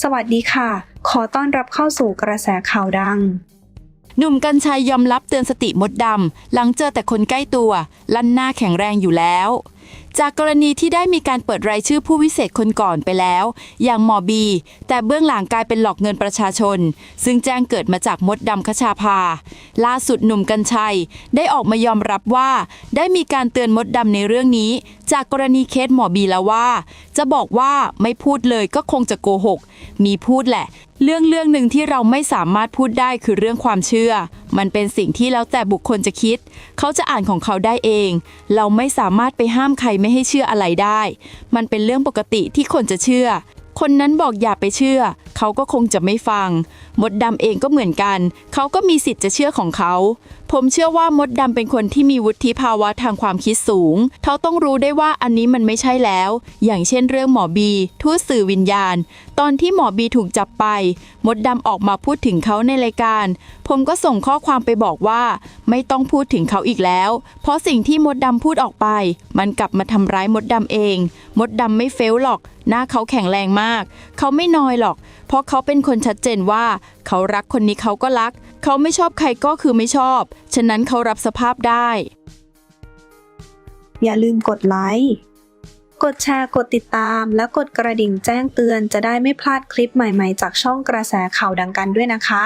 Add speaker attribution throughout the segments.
Speaker 1: สวัสดีค่ะ ขอต้อนรับเข้าสู่กระแสข่าวดัง
Speaker 2: หนุ่มกัญชัยยอมรับเตือนสติมดดำ หลังเจอแต่คนใกล้ตัว ลั่นหน้าแข็งแรงอยู่แล้ว จากกรณีที่ได้มีการเปิดรายชื่อผู้วิเศษคนก่อนไปแล้ว อย่างหมอบี แต่เบื้องหลังกลายเป็นหลอกเงินประชาชน ซึ่งแจ้งเกิดมาจากมดดำคชาภา ล่าสุดหนุ่มกัญชัย ได้ออกมายอมรับว่า ได้มีการเตือนมดดำในเรื่องนี้ จากกรณีเคสหมอบีแล้วว่า จะบอกว่าไม่พูดเลยก็คงจะโกหก มีพูดแหละ เรื่องเรื่องหนึ่งที่เราไม่สามารถพูดได้คือเรื่องความเชื่อมันเป็นสิ่งที่แล้วแต่บุคคลจะคิด เขาจะอ่านของเขาได้เอง เราไม่สามารถไปห้ามใครไม่ให้เชื่ออะไรได้ มันเป็นเรื่องปกติที่คนจะเชื่อ คนนั้นบอกอย่าไปเชื่อ เขาก็คงจะไม่ฟัง มดดำเองก็เหมือนกัน เขาก็มีสิทธิ์จะเชื่อของเขา ผมเชื่อว่ามดดำเป็นคนที่มีวุฒิภาวะทางความคิดสูง เขาต้องรู้ได้ว่าอันนี้มันไม่ใช่แล้ว อย่างเช่นเรื่องหมอบีทูตสื่อวิญญาณ ตอนที่หมอบีถูกจับไป มดดำออกมาพูดถึงเขาในรายการ ผมก็ส่งข้อความไปบอกว่า ไม่ต้องพูดถึงเขาอีกแล้ว เพราะสิ่งที่มดดำพูดออกไป มันกลับมาทำร้ายมดดำเอง มดดำไม่เฟลหรอก หน้าเขาแข็งแรงมาก เขาไม่นอยหรอก เพราะเขาเป็นคนชัดเจนว่า เขารักคนนี้เขาก็รัก เขาไม่ชอบใครก็คือไม่ชอบ ฉะนั้นเขารับสภาพได้
Speaker 1: อย่าลืมกดไลค์กดแชร์กดติดตาม และกดกระดิ่งแจ้งเตือนจะได้ไม่พลาดคลิปใหม่ๆ จากช่องกระแสข่าวดังกันด้วยนะคะ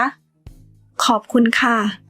Speaker 1: ขอบคุณค่ะ